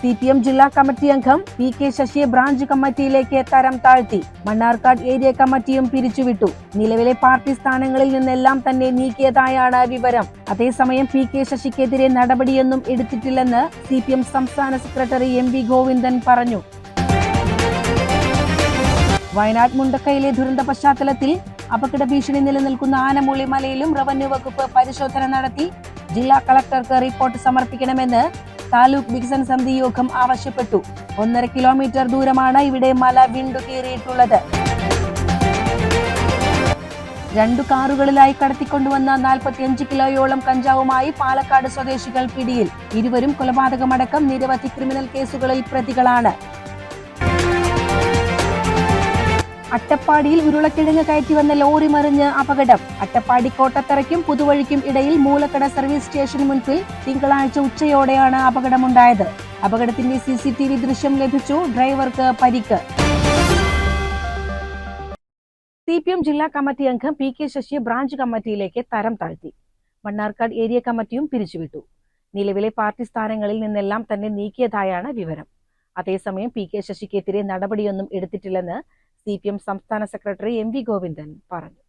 C P M ജില്ലാ committee അംഗം P K ശശിയെ ബ്രാഞ്ച് കമ്മിറ്റിയിലേക്ക് തരം താഴ്ത്തി. മണ്ണാർക്കാട് ഏരിയ കമ്മിറ്റിയും പിരിച്ചുവിട്ടു. നിലവിലെ പാർട്ടി സ്ഥാനങ്ങളിൽ നിന്നെല്ലാം തന്നെ നീക്കിയതായാണ് വിവരം. അതേസമയം പി കെ ശശിക്കെതിരെ നടപടിയൊന്നും എടുത്തിട്ടില്ലെന്ന് സി പി എം സംസ്ഥാന സെക്രട്ടറി എം വി ഗോവിന്ദൻ പറഞ്ഞു. വയനാട് മുണ്ടക്കയിലെ ദുരന്ത പശ്ചാത്തലത്തിൽ അപകട ഭീഷണി നിലനിൽക്കുന്ന ആനമൂളി മലയിലും റവന്യൂ വകുപ്പ് പരിശോധന നടത്തി. ജില്ലാ കളക്ടർക്ക് റിപ്പോർട്ട് സമർപ്പിക്കണമെന്ന് താലൂക്ക് വികസന സമിതി യോഗം ആവശ്യപ്പെട്ടു. ഒന്നര കിലോമീറ്റർ ദൂരമാണ് ഇവിടെ മല വിണ്ടുകീറിയിട്ടുള്ളത് രണ്ടു കാറുകളിലായി കടത്തിക്കൊണ്ടുവന്ന നാൽപ്പത്തിയഞ്ച് കിലോയോളം കഞ്ചാവുമായി പാലക്കാട് സ്വദേശികൾ പിടിയിൽ. ഇരുവരും കൊലപാതകമടക്കം നിരവധി ക്രിമിനൽ കേസുകളിൽ പ്രതികളാണ്. അട്ടപ്പാടിയിൽ ഉരുളക്കിഴങ്ങ് കയറ്റി വന്ന ലോറി മറിഞ്ഞ് അപകടം. അട്ടപ്പാടി കോട്ടത്തറയ്ക്കും പുതുവഴിക്കും ഇടയിൽ മൂലക്കട സർവീസ് സ്റ്റേഷന് മുൻപിൽ തിങ്കളാഴ്ച ഉച്ചയോടെയാണ് അപകടമുണ്ടായത്. അപകടത്തിന്റെ സി സി ടി വി ദൃശ്യം ലഭിച്ചു. ഡ്രൈവർക്ക് പരിക്ക്. സി പി എം ജില്ലാ കമ്മിറ്റി അംഗം പി കെ ശശി ബ്രാഞ്ച് കമ്മിറ്റിയിലേക്ക് തരം താഴ്ത്തി. മണ്ണാർക്കാട് ഏരിയ കമ്മിറ്റിയും പിരിച്ചുവിട്ടു. നിലവിലെ പാർട്ടി സ്ഥാനങ്ങളിൽ നിന്നെല്ലാം തന്നെ നീക്കിയതായാണ് വിവരം. അതേസമയം പി കെ ശശിക്കെതിരെ നടപടിയൊന്നും എടുത്തിട്ടില്ലെന്ന് സി സംസ്ഥാന സെക്രട്ടറി എം വി ഗോവിന്ദൻ പറഞ്ഞു.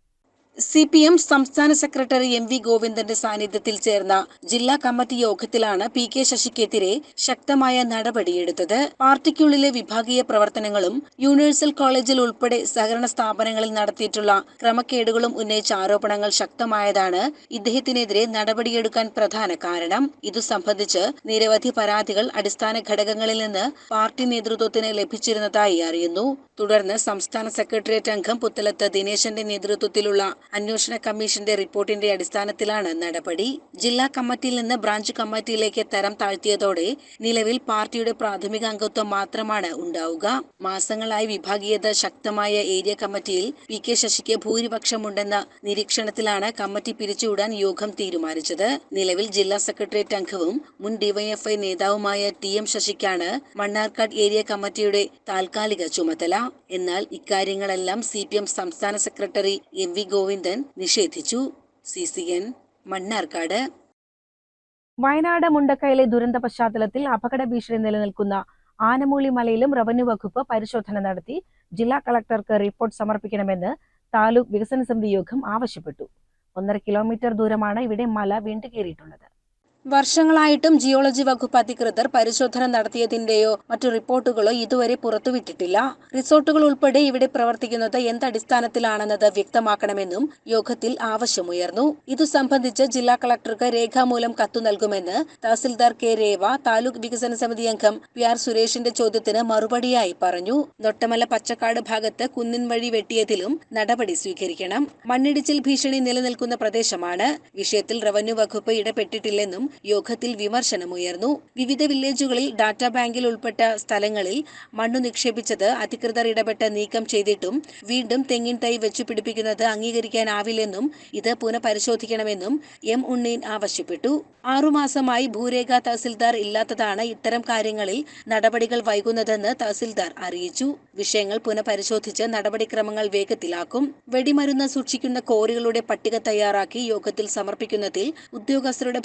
സി പി എം സംസ്ഥാന സെക്രട്ടറി എം വി ഗോവിന്ദന്റെ സാന്നിധ്യത്തിൽ ചേർന്ന ജില്ലാ കമ്മിറ്റി യോഗത്തിലാണ് പി കെ ശശിക്കെതിരെ ശക്തമായ നടപടിയെടുത്തത്. പാർട്ടിക്കുള്ളിലെ വിഭാഗീയ പ്രവർത്തനങ്ങളും യൂണിവേഴ്സൽ കോളേജിൽ ഉൾപ്പെടെ സഹകരണ സ്ഥാപനങ്ങളിൽ നടത്തിയിട്ടുള്ള ക്രമക്കേടുകളും ഉന്നയിച്ച ആരോപണങ്ങൾ ശക്തമായതാണ് ഇദ്ദേഹത്തിനെതിരെ നടപടിയെടുക്കാൻ പ്രധാന കാരണം. ഇതു സംബന്ധിച്ച് നിരവധി പരാതികൾ അടിസ്ഥാന ഘടകങ്ങളിൽ നിന്ന് പാർട്ടി നേതൃത്വത്തിന് ലഭിച്ചിരുന്നതായി അറിയുന്നു. തുടർന്ന് സംസ്ഥാന സെക്രട്ടേറിയറ്റ് അംഗം പുത്തലത്ത് ദിനേശന്റെ നേതൃത്വത്തിലുള്ള അന്വേഷണ കമ്മീഷന്റെ റിപ്പോർട്ടിന്റെ അടിസ്ഥാനത്തിലാണ് നടപടി. ജില്ലാ കമ്മിറ്റിയിൽ നിന്ന് ബ്രാഞ്ച് കമ്മിറ്റിയിലേക്ക് തരം താഴ്ത്തിയതോടെ നിലവിൽ പാർട്ടിയുടെ പ്രാഥമിക അംഗത്വം മാത്രമാണ് ഉണ്ടാവുക. മാസങ്ങളായി വിഭാഗീയത ശക്തമായ ഏരിയ കമ്മിറ്റിയിൽ പി കെ ശശിക്ക് ഭൂരിപക്ഷമുണ്ടെന്ന നിരീക്ഷണത്തിലാണ് കമ്മിറ്റി പിരിച്ചുവിടാൻ യോഗം തീരുമാനിച്ചത്. നിലവിൽ ജില്ലാ സെക്രട്ടേറിയറ്റ് അംഗവും മുൻ ഡിവൈഎഫ്ഐ നേതാവുമായ ടി എം ശശിക്കാണ് മണ്ണാർക്കാട് ഏരിയ കമ്മിറ്റിയുടെ താൽക്കാലിക ചുമതല. എന്നാൽ ഇക്കാര്യങ്ങളെല്ലാം സി സംസ്ഥാന സെക്രട്ടറി എം വി ഗോവിന്ദൻ നിഷേധിച്ചു. C C N Mannarkkad. Wayanad മുണ്ടക്കയിലെ ദുരന്ത പശ്ചാത്തലത്തിൽ അപകട ഭീഷണി നിലനിൽക്കുന്ന ആനമൂളി മലയിലും റവന്യൂ വകുപ്പ് പരിശോധന നടത്തി. ജില്ലാ കളക്ടർക്ക് റിപ്പോർട്ട് സമർപ്പിക്കണമെന്ന് താലൂക്ക് വികസന സമിതി യോഗം ആവശ്യപ്പെട്ടു. ഒന്നര കിലോമീറ്റർ ദൂരമാണ് ഇവിടെ മല വീണ്ടുകേറിയിട്ടുള്ളത് വർഷങ്ങളായിട്ടും ജിയോളജി വകുപ്പ് അധികൃതർ പരിശോധന നടത്തിയതിന്റെയോ മറ്റു റിപ്പോർട്ടുകളോ ഇതുവരെ പുറത്തുവിട്ടിട്ടില്ല. റിസോർട്ടുകൾ ഉൾപ്പെടെ ഇവിടെ പ്രവർത്തിക്കുന്നത് എന്തടിസ്ഥാനത്തിലാണെന്നത് വ്യക്തമാക്കണമെന്നും യോഗത്തിൽ ആവശ്യമുയർന്നു. ഇതു സംബന്ധിച്ച് ജില്ലാ കളക്ടർക്ക് രേഖാമൂലം കത്തു നൽകുമെന്ന് തഹസിൽദാർ കെ രേവ താലൂക്ക് വികസന സമിതി അംഗം പി ആർ സുരേഷിന്റെ ചോദ്യത്തിന് മറുപടിയായി പറഞ്ഞു. നൊട്ടമല പച്ചക്കാട് ഭാഗത്ത് കുന്നിൻ വഴി വെട്ടിയതിലും നടപടി സ്വീകരിക്കണം. മണ്ണിടിച്ചിൽ ഭീഷണി നിലനിൽക്കുന്ന പ്രദേശമാണ്. വിഷയത്തിൽ റവന്യൂ വകുപ്പ് ഇടപെട്ടിട്ടില്ലെന്നും യോഗത്തിൽ വിമർശനമുയർന്നു. വിവിധ വില്ലേജുകളിൽ ഡാറ്റാ ബാങ്കിൽ ഉൾപ്പെട്ട സ്ഥലങ്ങളിൽ മണ്ണു നിക്ഷേപിച്ചത് അധികൃതർ ഇടപെട്ട് നീക്കം ചെയ്തിട്ടും വീണ്ടും തെങ്ങിൻ തൈ വെച്ചു പിടിപ്പിക്കുന്നത് അംഗീകരിക്കാനാവില്ലെന്നും ഇത് പുനഃപരിശോധിക്കണമെന്നും എം ഉണ്ണീൻ ആവശ്യപ്പെട്ടു. ആറുമാസമായി ഭൂരേഖ തഹസിൽദാർ ഇല്ലാത്തതാണ് ഇത്തരം കാര്യങ്ങളിൽ നടപടികൾ വൈകുന്നതെന്ന് തഹസിൽദാർ അറിയിച്ചു. വിഷയങ്ങൾ പുനഃപരിശോധിച്ച് നടപടിക്രമങ്ങൾ വേഗത്തിലാക്കും. വെടിമരുന്ന് സൂക്ഷിക്കുന്ന കോറികളുടെ പട്ടിക തയ്യാറാക്കി യോഗത്തിൽ സമർപ്പിക്കുന്നതിൽ ഉദ്യോഗസ്ഥരുടെ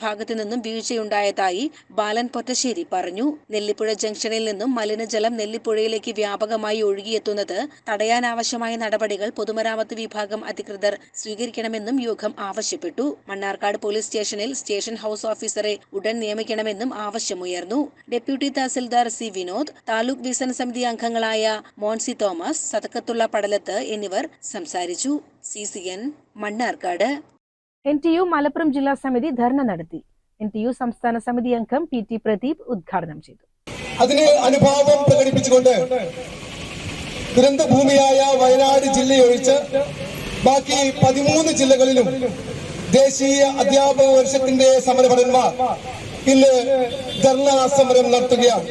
ഭാഗത്തുനിന്നും വീഴ്ചയുണ്ടായതായി ബാലൻ പൊറ്റശ്ശേരി പറഞ്ഞു. നെല്ലിപ്പുഴ ജംഗ്ഷനിൽ നിന്നും മലിനജലം നെല്ലിപ്പുഴയിലേക്ക് വ്യാപകമായി ഒഴുകിയെത്തുന്നത് തടയാനാവശ്യമായ നടപടികൾ പൊതുമരാമത്ത് വിഭാഗം അധികൃതർ സ്വീകരിക്കണമെന്നും യോഗം ആവശ്യപ്പെട്ടു. മണ്ണാർക്കാട് പോലീസ് സ്റ്റേഷനിൽ സ്റ്റേഷൻ ഹൌസ് ഓഫീസറെ ഉടൻ നിയമിക്കണമെന്നും ആവശ്യമുയർന്നു. ഡെപ്യൂട്ടി തഹസിൽദാർ സി വിനോദ് താലൂക്ക് വികസന സമിതി അംഗങ്ങളായ മോൻസി തോമസ് സതക്കത്തുള്ള പടലത്ത് എന്നിവർ സംസാരിച്ചു. C C N Mannarkkad. N T U Malappuram ജില്ലാ സമിതി ധർണ നടത്തി. എൻ ടി യു സംസ്ഥാന സമിതി അംഗം പി ടി പ്രദീപ് ഉദ്ഘാടനം ചെയ്തു. അതിന് അനുഭാവം പ്രകടിപ്പിച്ചുകൊണ്ട് ദുരന്തഭൂമിയായ വയനാട് ജില്ലയൊഴിച്ച് ബാക്കി പതിമൂന്ന് ജില്ലകളിലും ദേശീയ അധ്യാപക വർഷത്തിന്റെ സമരഭടന്മാർ ഇന്ന് ധർണാ സമരം നടത്തുകയാണ്.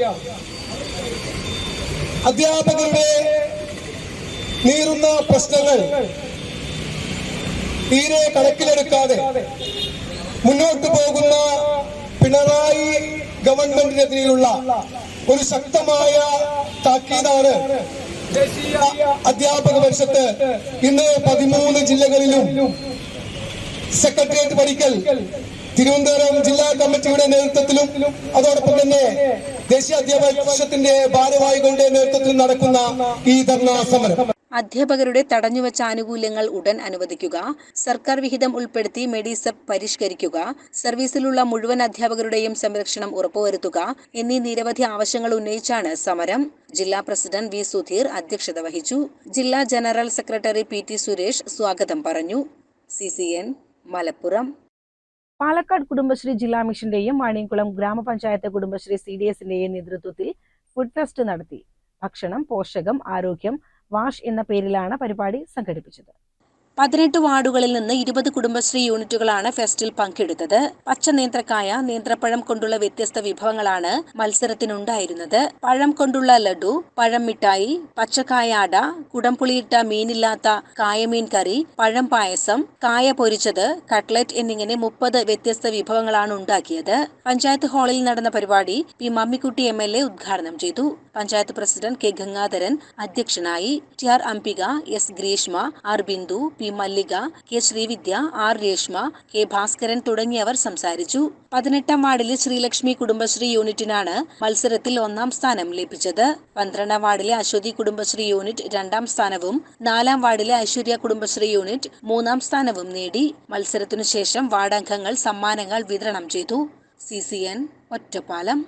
അധ്യാപകരുടെ നീറുന്ന പ്രശ്നങ്ങൾ തീരെ കണക്കിലെടുക്കാതെ മുന്നോട്ട് പോകുന്ന പിണറായി ഗവൺമെന്റിനെതിരെയുള്ള ഒരു ശക്തമായ താക്കീതാണ് ദേശീയ അധ്യാപക പരിഷത്ത് ഇന്ന് പതിമൂന്ന് ജില്ലകളിലും സെക്രട്ടേറിയറ്റ് പഠിക്കൽ തിരുവനന്തപുരം ജില്ലാ കമ്മിറ്റിയുടെ നേതൃത്വത്തിലും അതോടൊപ്പം തന്നെ ദേശീയ അധ്യാപക പരിഷത്തിന്റെ ഭാരവാഹികളുടെ നേതൃത്വത്തിലും നടക്കുന്ന ഈ ധർണാ സമരം. അധ്യാപകരുടെ തടഞ്ഞുവച്ച ആനുകൂല്യങ്ങൾ ഉടൻ അനുവദിക്കുക സർക്കാർ വിഹിതം ഉൾപ്പെടുത്തി മെഡിസെപ് പരിഷ്കരിക്കുക സർവീസിലുള്ള മുഴുവൻ അധ്യാപകരുടെയും സംരക്ഷണം ഉറപ്പുവരുത്തുക എന്നീ നിരവധി ആവശ്യങ്ങൾ ഉന്നയിച്ചാണ് സമരം. ജില്ലാ പ്രസിഡന്റ് വി സുധീർ അധ്യക്ഷത വഹിച്ചു. ജില്ലാ general secretary P T Suresh സ്വാഗതം പറഞ്ഞു. C C N Malappuram. Palakkad Kudumbashree ജില്ലാ മിഷന്റെയും വാണിയംകുളം ഗ്രാമപഞ്ചായത്ത് കുടുംബശ്രീ സി ഡി എസിന്റെയും നേതൃത്വത്തിൽ ഫുഡ് ഫെസ്റ്റ് നടത്തി. ഭക്ഷണം പോഷകം ആരോഗ്യം വാഷ് എന്ന പേരിലാണ് പരിപാടി സംഘടിപ്പിച്ചത്. പതിനെട്ട് വാർഡുകളിൽ നിന്ന് ഇരുപത് കുടുംബശ്രീ യൂണിറ്റുകളാണ് ഫെസ്റ്റിൽ പങ്കെടുത്തത്. പച്ച നേന്ത്രക്കായ നേന്ത്രപ്പഴം കൊണ്ടുള്ള വ്യത്യസ്ത വിഭവങ്ങളാണ് മത്സരത്തിനുണ്ടായിരുന്നത്. പഴം കൊണ്ടുള്ള ലഡു പഴം മിഠായി പച്ചക്കായ അട കുടംപുളിയിട്ട മീനില്ലാത്ത കായമീൻ കറി പഴം പായസം കായ പൊരിച്ചത് കട്ട്ലറ്റ് എന്നിങ്ങനെ മുപ്പത് വ്യത്യസ്ത വിഭവങ്ങളാണ് ഉണ്ടാക്കിയത്. പഞ്ചായത്ത് ഹാളിൽ നടന്ന പരിപാടി P Mammikutty M L A ഉദ്ഘാടനം ചെയ്തു. പഞ്ചായത്ത് പ്രസിഡന്റ് കെ ഗംഗാധരൻ അധ്യക്ഷനായി. T R Ambika S Greeshma R Bindu P Mallika K Sreevidya R Reshma K Bhaskaran തുടങ്ങിയവർ സംസാരിച്ചു. പതിനെട്ടാം വാർഡിലെ ശ്രീലക്ഷ്മി കുടുംബശ്രീ യൂണിറ്റിനാണ് മത്സരത്തിൽ ഒന്നാം സ്ഥാനം ലഭിച്ചത്. പന്ത്രണ്ടാം വാർഡിലെ അശ്വതി കുടുംബശ്രീ യൂണിറ്റ് രണ്ടാം സ്ഥാനവും നാലാം വാർഡിലെ ഐശ്വര്യ കുടുംബശ്രീ യൂണിറ്റ് മൂന്നാം സ്ഥാനവും നേടി. മത്സരത്തിനു ശേഷം വാർഡംഗങ്ങൾ സമ്മാനങ്ങൾ വിതരണം ചെയ്തു. C C N Ottapalam.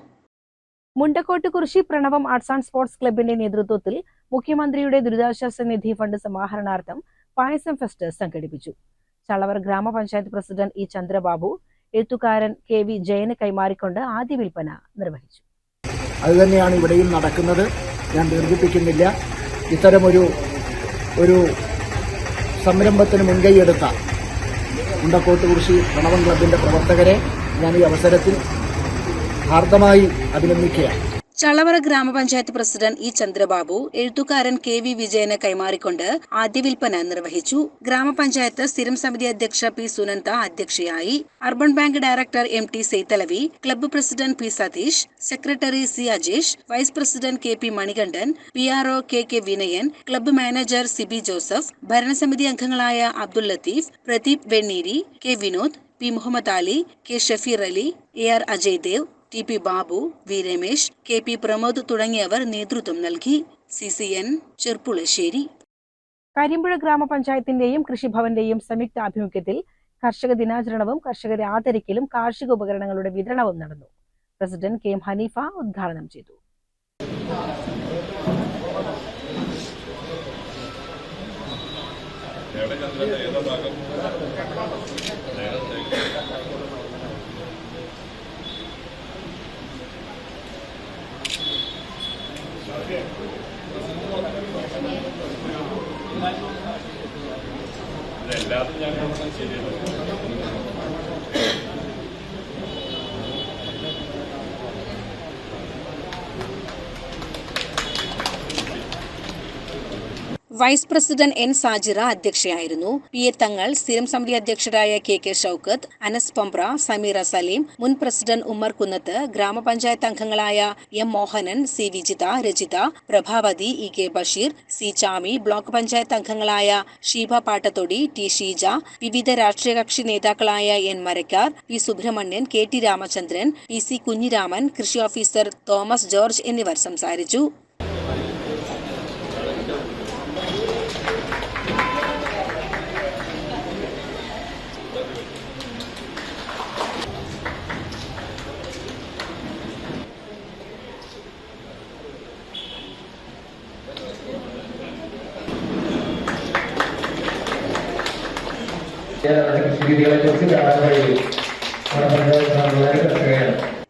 Mundakkottu Kurissi Pranavam arts and sports ക്ലബിന്റെ നേതൃത്വത്തിൽ മുഖ്യമന്ത്രിയുടെ ദുരിതാശ്വാസ നിധി ഫണ്ട് സമാഹരണാർത്ഥം പായസം ഫെസ്റ്റ് സംഘടിപ്പിച്ചു. ചളവർ ഗ്രാമപഞ്ചായത്ത് പ്രസിഡന്റ് ഇ ചന്ദ്രബാബു എഴുത്തുകാരൻ കെ വി ജയന് കൈമാറിക്കൊണ്ട് ആദ്യ വിൽപ്പന നിർവഹിച്ചു. അതുതന്നെയാണ് ഇവിടെയും നടക്കുന്നത്. ഞാൻ ദീർഘിപ്പിക്കുന്നില്ല. ഇത്തരമൊരു ഒരു സംരംഭത്തിന് മുൻകൈയെടുത്ത മുണ്ടക്കോട്ട് കുറിശി പ്രണവം ക്ലബിന്റെ പ്രവർത്തകരെ ഞാൻ ഈ അവസരത്തിൽ ഹാർദമായി അഭിനന്ദിക്കുകയാണ്. ചളവറ ഗ്രാമപഞ്ചായത്ത് പ്രസിഡന്റ് ഇ ചന്ദ്രബാബു എഴുത്തുകാരൻ കെ വി വിജയന് കൈമാറിക്കൊണ്ട് ആദ്യ വിൽപ്പന നിർവഹിച്ചു. ഗ്രാമപഞ്ചായത്ത് സ്ഥിരം സമിതി അധ്യക്ഷ പി സുനന്ത അധ്യക്ഷയായി. Urban bank director M T Saithalavi club president P Satheesh secretary C Ajesh vice president K P Manikandan P R O K K Vinayan club manager Sibi Joseph ഭരണസമിതി അംഗങ്ങളായ Abdul Latheef Pradeep Venneeri K Vinod P Muhammed Ali K Shafeer Ali A R Ajay Dev T P Babu V Ramesh K P Pramod തുടങ്ങിയവർ നേതൃത്വം നൽകി. C C N Cherpulassery. Karimpuzha ഗ്രാമപഞ്ചായത്തിന്റെയും കൃഷിഭവന്റെയും സംയുക്ത ആഭിമുഖ്യത്തിൽ കർഷക ദിനാചരണവും കർഷകരെ ആദരിക്കലും കാർഷിക ഉപകരണങ്ങളുടെ വിതരണവും നടന്നു. പ്രസിഡന്റ് കെ എം ഹനീഫ ഉദ്ഘാടനം ചെയ്തു. എല്ലാതും ഞാൻ ശരിയല്ല വൈസ് പ്രസിഡന്റ് എൻ സാജിറ അധ്യക്ഷയായിരുന്നു. പി എ തങ്ങൾ സ്ഥിരം സമിതി അധ്യക്ഷരായ കെ കെ ഷൌക്കത്ത് അനസ് പംപ്ര സമീറ സലീം മുൻ പ്രസിഡന്റ് ഉമ്മർ കുന്നത്ത് ഗ്രാമപഞ്ചായത്ത് അംഗങ്ങളായ M Mohanan C Vijitha Rajitha Prabhavathi E K Basheer C Chami block panchayat അംഗങ്ങളായ ഷീബ പാട്ടത്തൊടി ടി ഷീജ വിവിധ രാഷ്ട്രീയ കക്ഷി നേതാക്കളായ N Marakkar P Subrahmanyan K T Ramachandran P C Kunhiraman കൃഷി ഓഫീസർ തോമസ് ജോർജ് എന്നിവർ സംസാരിച്ചു.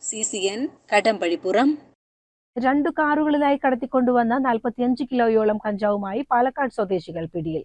C C N Kadampazhipuram. രണ്ടു കാറുകളിലായി കടത്തിക്കൊണ്ടുവന്ന നാൽപ്പത്തിയഞ്ച് കിലോയോളം കഞ്ചാവുമായി പാലക്കാട് സ്വദേശികൾ പിടിയിൽ.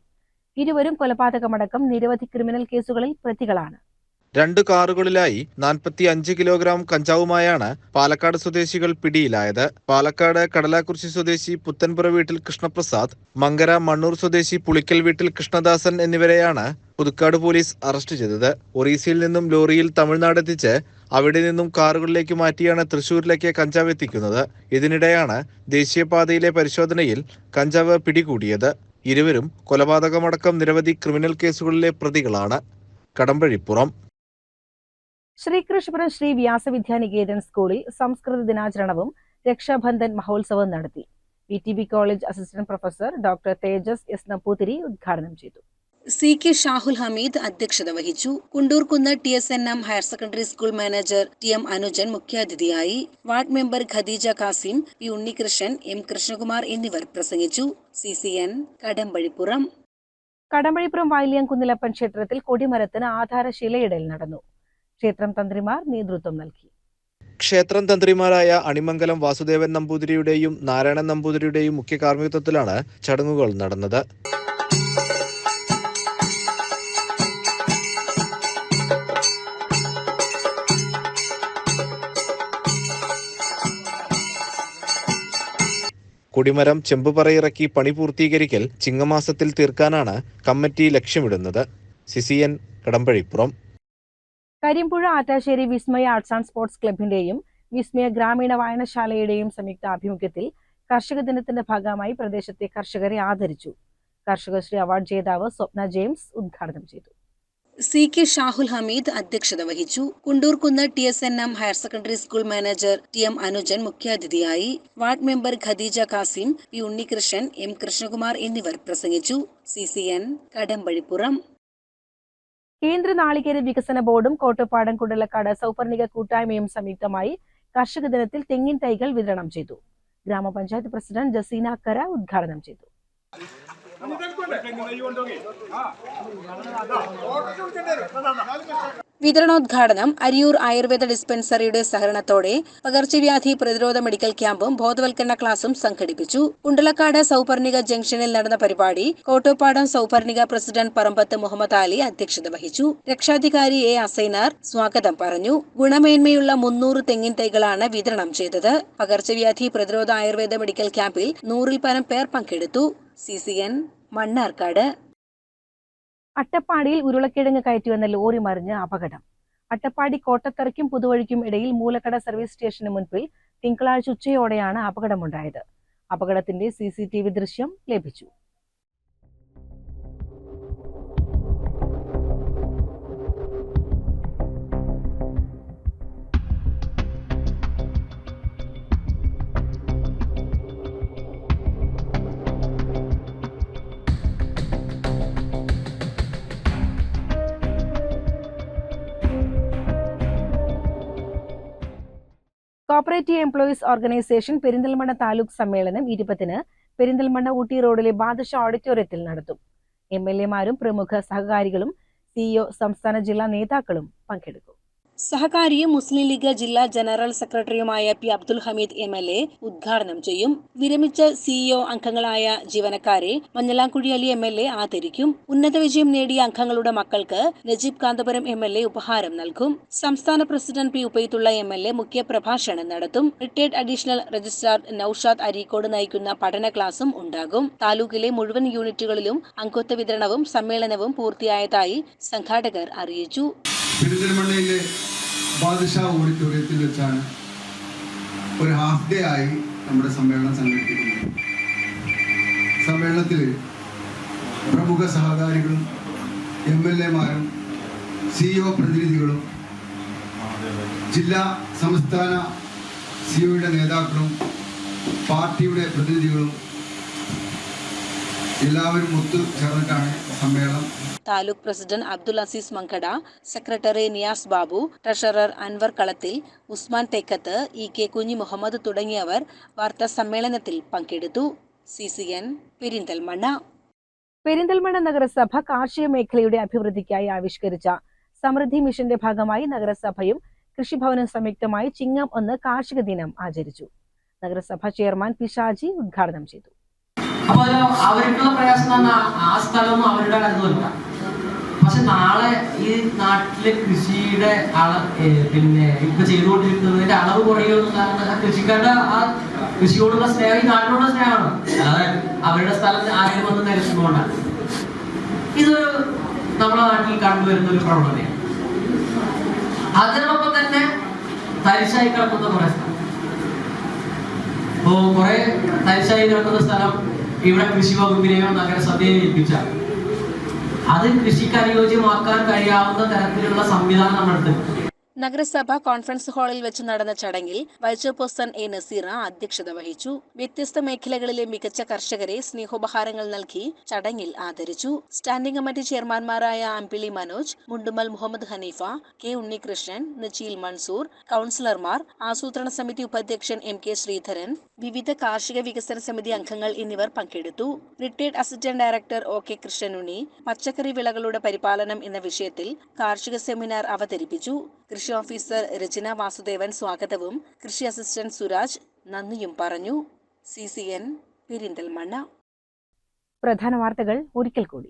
ഇരുവരും കൊലപാതകമടക്കം നിരവധി ക്രിമിനൽ കേസുകളിൽ പ്രതികളാണ്. രണ്ട് കാറുകളിലായി നാൽപ്പത്തി അഞ്ച് കിലോഗ്രാം കഞ്ചാവുമായാണ് പാലക്കാട് സ്വദേശികൾ പിടിയിലായത്. പാലക്കാട് കടലാക്കുറിശി സ്വദേശി പുത്തൻപുറ വീട്ടിൽ കൃഷ്ണപ്രസാദ് മങ്കര മണ്ണൂർ സ്വദേശി പുളിക്കൽ വീട്ടിൽ കൃഷ്ണദാസൻ എന്നിവരെയാണ് പുതുക്കാട് പോലീസ് അറസ്റ്റ് ചെയ്തത്. ഒറീസയിൽ നിന്നും ലോറിയിൽ തമിഴ്നാട് എത്തിച്ച് അവിടെ നിന്നും കാറുകളിലേക്ക് മാറ്റിയാണ് തൃശൂരിലേക്ക് കഞ്ചാവ് എത്തിക്കുന്നത്. ഇതിനിടെയാണ് ദേശീയപാതയിലെ പരിശോധനയിൽ കഞ്ചാവ് പിടികൂടിയത്. ഇരുവരും കൊലപാതകമടക്കം നിരവധി ക്രിമിനൽ കേസുകളിലെ പ്രതികളാണ്. കടമ്പഴിപ്പുറം. ശ്രീകൃഷ്ണപുരം ശ്രീ വ്യാസവിദ്യാനികേതൻ സ്കൂളിൽ സംസ്കൃത ദിനാചരണവും രക്ഷാബന്ധൻ മഹോത്സവവും നടത്തി. V T B college assistant professor doctor Thejas S Namboothiri ഉദ്ഘാടനം ചെയ്തു. സി കെ ഷാഹുൽ ഹമീദ് അധ്യക്ഷത വഹിച്ചു. Kundoorkunnu T S N M higher secondary school manager T M Anujan മുഖ്യാതിഥിയായി. Ward member Khadeeja Kasim P Unnikrishnan M Krishnakumar എന്നിവർ പ്രസംഗിച്ചു. C C N Kadampazhipuram. Kadampazhipuram Vayiliyam Kunnilappan ക്ഷേത്രത്തിൽ കൊടിമരത്തിന് ആധാരശിലയിടൽ നടന്നു. ക്ഷേത്രം തന്ത്രിമാർ നേതൃത്വം നൽകി. ക്ഷേത്രം തന്ത്രിമാരായ അണിമംഗലം വാസുദേവൻ നമ്പൂതിരിയുടെയും നാരായണൻ നമ്പൂതിരിയുടെയും മുഖ്യ കാർമ്മികത്വത്തിലാണ് ചടങ്ങുകൾ നടന്നത്. കൊടിമരം ചെമ്പുപറയിറക്കി പണി പൂർത്തീകരിക്കൽ ചിങ്ങമാസത്തിൽ തീർക്കാനാണ് കമ്മിറ്റി ലക്ഷ്യമിടുന്നത്. C C N Kadampazhipuram. Karimpuzha Attassery Vismaya arts and sports ക്ലബിന്റെയും Vismaya ഗ്രാമീണ വായനശാലയുടെയും സംയുക്ത ആഭിമുഖ്യത്തിൽ കർഷക ദിനത്തിന്റെ ഭാഗമായി പ്രദേശത്തെ കർഷകരെ ആദരിച്ചു. കർഷകശ്രീ അവാർഡ് ജേതാവ് സ്വപ്ന ജെയിംസ് ഉദ്ഘാടനം ചെയ്തു. സി കെ ഷാഹുൽ ഹമീദ് അധ്യക്ഷത വഹിച്ചു. Kundoorkunnu T S N M higher secondary school manager T M Anujan മുഖ്യാതിഥിയായി. Ward member Khadeeja Kasim P Unnikrishnan M Krishnakumar എന്നിവർ പ്രസംഗിച്ചു. C C N Kadampazhipuram. കേന്ദ്ര നാളികേര വികസന ബോർഡും കോട്ടപ്പാടം കുടലക്കാട് സൗപർണിക കൂട്ടായ്മയും സംയുക്തമായി കർഷക ദിനത്തിൽ തെങ്ങിൻ തൈകൾ വിതരണം ചെയ്തു. ഗ്രാമപഞ്ചായത്ത് പ്രസിഡന്റ് ജസീന കര ഉദ്ഘാടനം ചെയ്തു. വിതരണോദ്ഘാടനം അരിയൂർ ആയുർവേദ ഡിസ്പെൻസറിയുടെ സഹകരണത്തോടെ പകർച്ചവ്യാധി പ്രതിരോധ മെഡിക്കൽ ക്യാമ്പും ബോധവൽക്കരണ ക്ലാസും സംഘടിപ്പിച്ചു. കുണ്ടലക്കാട് സൗപർണിക ജംഗ്ഷനിൽ നടന്ന പരിപാടി കോട്ടോപ്പാടം സൗപർണിക പ്രസിഡന്റ് പറമ്പത്ത് മുഹമ്മദ് അലി അധ്യക്ഷത വഹിച്ചു. രക്ഷാധികാരി എ അസൈനാർ സ്വാഗതം പറഞ്ഞു. ഗുണമേന്മയുള്ള മുന്നൂറ് തെങ്ങിൻ തൈകളാണ് വിതരണം ചെയ്തത്. പകർച്ചവ്യാധി പ്രതിരോധ ആയുർവേദ മെഡിക്കൽ ക്യാമ്പിൽ നൂറിൽ പരം പേർ പങ്കെടുത്തു. C C N Mannarkkad. അട്ടപ്പാടിയിൽ ഉരുളക്കിഴങ്ങ് കയറ്റിവന്ന ലോറി മറിഞ്ഞ് അപകടം. അട്ടപ്പാടി കോട്ടത്തറയ്ക്കും പുതുവഴിക്കും ഇടയിൽ മൂലക്കട സർവീസ് സ്റ്റേഷന് മുൻപിൽ തിങ്കളാഴ്ച ഉച്ചയോടെയാണ് അപകടമുണ്ടായത്. അപകടത്തിന്റെ സി സി ടി വി ദൃശ്യം ലഭിച്ചു. Cooperative employees organisation Perinthalmanna taluk സമ്മേളനം ഇരുപത്തിന് പെരിന്തൽമണ്ണ ഊട്ടി റോഡിലെ ബാദഷ ഓഡിറ്റോറിയത്തിൽ നടത്തും. എം എൽ എമാരും പ്രമുഖ സഹകാരികളും സിഇഒ സംസ്ഥാന ജില്ലാ നേതാക്കളും പങ്കെടുക്കും. സഹകാരിയും മുസ്ലിം ലീഗ് ജില്ലാ ജനറൽ സെക്രട്ടറിയുമായ P Abdul Hameed M L A ഉദ്ഘാടനം ചെയ്യും. വിരമിച്ച സിഇഒ അംഗങ്ങളായ ജീവനക്കാരെ Manjalamkuzhi Ali M L A ആദരിക്കും. ഉന്നത വിജയം നേടിയ അംഗങ്ങളുടെ മക്കൾക്ക് Najeeb Kanthapuram M L A ഉപഹാരം നൽകും. സംസ്ഥാന president P Ubaidulla M L A മുഖ്യ പ്രഭാഷണം നടത്തും. Retired additional registrar Noushad Areekode നയിക്കുന്ന പഠന ക്ലാസും ഉണ്ടാകും. താലൂക്കിലെ മുഴുവൻ യൂണിറ്റുകളിലും അംഗത്വ വിതരണവും സമ്മേളനവും പൂർത്തിയായതായി സംഘാടകർ അറിയിച്ചു. പെരിന്തൽമണ്ണയിലെ ബാദുഷാ ഓഡിറ്റോറിയത്തിൽ വെച്ചാണ് ഒരു ഹാഫ് ഡേ ആയി നമ്മുടെ സമ്മേളനം സംഘടിപ്പിക്കുന്നത്. സമ്മേളനത്തിൽ പ്രമുഖ സഹകാരികളും എം എൽ എമാരും സിഇഒ പ്രതിനിധികളും ജില്ലാ സംസ്ഥാന സിഇഒയുടെ നേതാക്കളും പാർട്ടിയുടെ പ്രതിനിധികളും എല്ലാവരും ഒത്തു ചേർന്നിട്ടാണ് സമ്മേളനം taluk president Abdul Azeez Mankada secretary Niyas Babu treasurer Anwar Kalathil Usman Thekkath E K കുഞ്ഞി മുഹമ്മദ് തുടങ്ങിയവർ വാർത്താ സമ്മേളനത്തിൽ പങ്കെടുത്തു. C C N Perinthalmanna. Perinthalmanna നഗരസഭ കാർഷിക മേഖലയുടെ അഭിവൃദ്ധിക്കായി ആവിഷ്കരിച്ച സമൃദ്ധി മിഷന്റെ ഭാഗമായി നഗരസഭയും കൃഷിഭവനും സംയുക്തമായി ചിങ്ങം ഒന്ന് കാർഷിക ദിനം ആചരിച്ചു. നഗരസഭ ചെയർമാൻ പിഷാജി ഉദ്ഘാടനം ചെയ്തു. അവരുടെ അവർക്കുള്ള പ്രയാസം ആ സ്ഥലമൊന്നും അവരുടെ കരുതല്ല അപ്പൊ പക്ഷെ നാളെ ഈ നാട്ടിലെ കൃഷിയുടെ അള പിന്നെ ഇപ്പൊ ചെയ്തുകൊണ്ടിരിക്കുന്നതിന്റെ അളവ് കുറയുമെന്ന് ആ കൃഷിക്കാരുടെ ആ കൃഷിയോടുള്ള സ്നേഹം ഈ നാട്ടിലുള്ള സ്നേഹമാണ്. അല്ലാതെ അവരുടെ സ്ഥലത്ത് ആരും വന്ന് നിരത്തുന്നതുകൊണ്ടാണ്. ഇതൊരു നമ്മുടെ നാട്ടിൽ കണ്ടുവരുന്ന ഒരു പ്രവണതയാണ്. അതിനൊപ്പം തന്നെ തരിശായി കിടക്കുന്ന കുറെ സ്ഥലം. ഇപ്പോ കുറെ തരിശായി കിടക്കുന്ന സ്ഥലം ഇവിടെ കൃഷി വകുപ്പിനെയോ നഗരസഭയെയോ ഏൽപ്പിച്ചാൽ അത് കൃഷിക്ക് അനുയോജ്യമാക്കാൻ കഴിയാവുന്ന തരത്തിലുള്ള സംവിധാനം നമ്മുടെ അടുത്ത് നഗരസഭ കോൺഫറൻസ് ഹാളിൽ വെച്ച് നടന്ന ചടങ്ങിൽ വൈസ് ചെയർപേഴ്സൺ എ നസീറ അധ്യക്ഷത വഹിച്ചു. വ്യത്യസ്ത മേഖലകളിലെ മികച്ച കർഷകരെ സ്നേഹോപഹാരങ്ങൾ നൽകി ചടങ്ങിൽ ആദരിച്ചു. സ്റ്റാൻഡിംഗ് കമ്മിറ്റി ചെയർമാൻമാരായ അമ്പിളി മനോജ് മുണ്ടുമൽ മുഹമ്മദ് ഹനീഫ കെ ഉണ്ണികൃഷ്ണൻ നജീൽ മൻസൂർ കൗൺസിലർമാർ ആസൂത്രണ സമിതി ഉപാധ്യക്ഷൻ എം കെ ശ്രീധരൻ വിവിധ കാർഷിക വികസന സമിതി അംഗങ്ങൾ എന്നിവർ പങ്കെടുത്തു. Retired assistant director O K Krishnanunni പച്ചക്കറി വിളകളുടെ പരിപാലനം എന്ന വിഷയത്തിൽ കാർഷിക സെമിനാർ അവതരിപ്പിച്ചു. കൃഷി ഓഫീസർ രചന വാസുദേവൻ സ്വാഗതവും. കൃഷി അസിസ്റ്റന്റ് സുരാജ് നന്ദിയും പറഞ്ഞു. C C N Perinthalmanna. പ്രധാന വാർത്തകൾ ഒരിക്കൽ കൂടി.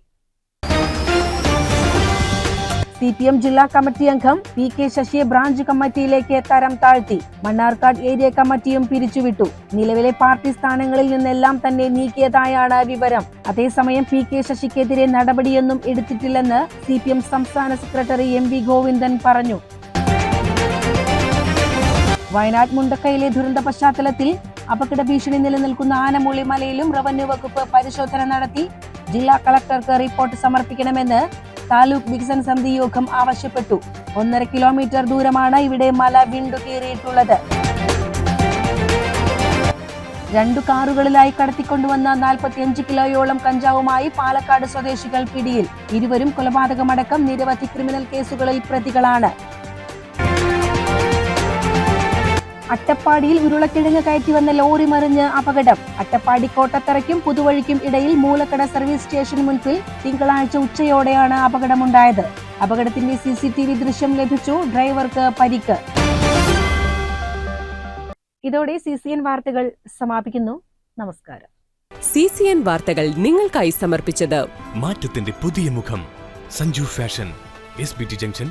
സി പി എം ജില്ലാ കമ്മിറ്റി അംഗം പി കെ ശശിയെ ബ്രാഞ്ച് കമ്മിറ്റിയിലേക്ക് തരം താഴ്ത്തി. മണ്ണാർക്കാട് ഏരിയ കമ്മിറ്റിയും പിരിച്ചുവിട്ടു. നിലവിലെ പാർട്ടി സ്ഥാനങ്ങളിൽ നിന്നെല്ലാം തന്നെ നീക്കിയതായാണ് വിവരം. അതേസമയം പി കെ ശശിക്കെതിരെ നടപടിയൊന്നും എടുത്തിട്ടില്ലെന്ന് സി സംസ്ഥാന സെക്രട്ടറി എം വി ഗോവിന്ദൻ പറഞ്ഞു. വയനാട് മുണ്ടക്കയിലെ ദുരന്ത പശ്ചാത്തലത്തിൽ അപകട ഭീഷണി നിലനിൽക്കുന്ന ആനമൂളി മലയിലും റവന്യൂ വകുപ്പ് പരിശോധന നടത്തി ജില്ലാ കളക്ടർക്ക് റിപ്പോർട്ട് സമർപ്പിക്കണമെന്ന് താലൂക്ക് വികസന സമിതി യോഗം ആവശ്യപ്പെട്ടു. ഒന്നര കിലോമീറ്റർ ദൂരമാണ് ഇവിടെ മല വിണ്ടുകീറിയിട്ടുള്ളത് രണ്ടു കാറുകളിലായി കടത്തിക്കൊണ്ടുവന്ന നാൽപ്പത്തിയഞ്ച് കിലോയോളം കഞ്ചാവുമായി പാലക്കാട് സ്വദേശികൾ പിടിയിൽ. ഇരുവരും കൊലപാതകമടക്കം നിരവധി ക്രിമിനൽ കേസുകളിൽ പ്രതികളാണ്. അട്ടപ്പാടിയിൽ ഉരുളക്കിഴങ്ങ് കയറ്റി വന്ന ലോറി മറിഞ്ഞ് അപകടം. അട്ടപ്പാടി കോട്ടത്തറയ്ക്കും പുതുവഴിക്കും ഇടയിൽ മൂലക്കട സർവീസ് സ്റ്റേഷന് മുൻപിൽ തിങ്കളാഴ്ച ഉച്ചയോടെയാണ് അപകടമുണ്ടായത്. അപകടത്തിന്റെ സി സി ടി വി ദൃശ്യം ലഭിച്ചു. ഡ്രൈവർക്ക് പരിക്ക്. ഇതോടെ സി സി എൻ വാർത്തകൾ സമാപിക്കുന്നു. നമസ്കാരം. സി സി എൻ വാർത്തകൾ നിങ്ങൾക്കായി സമർപ്പിച്ചത് മാറ്റത്തിന്റെ പുതിയ മുഖം. Sanju fashion S B T junction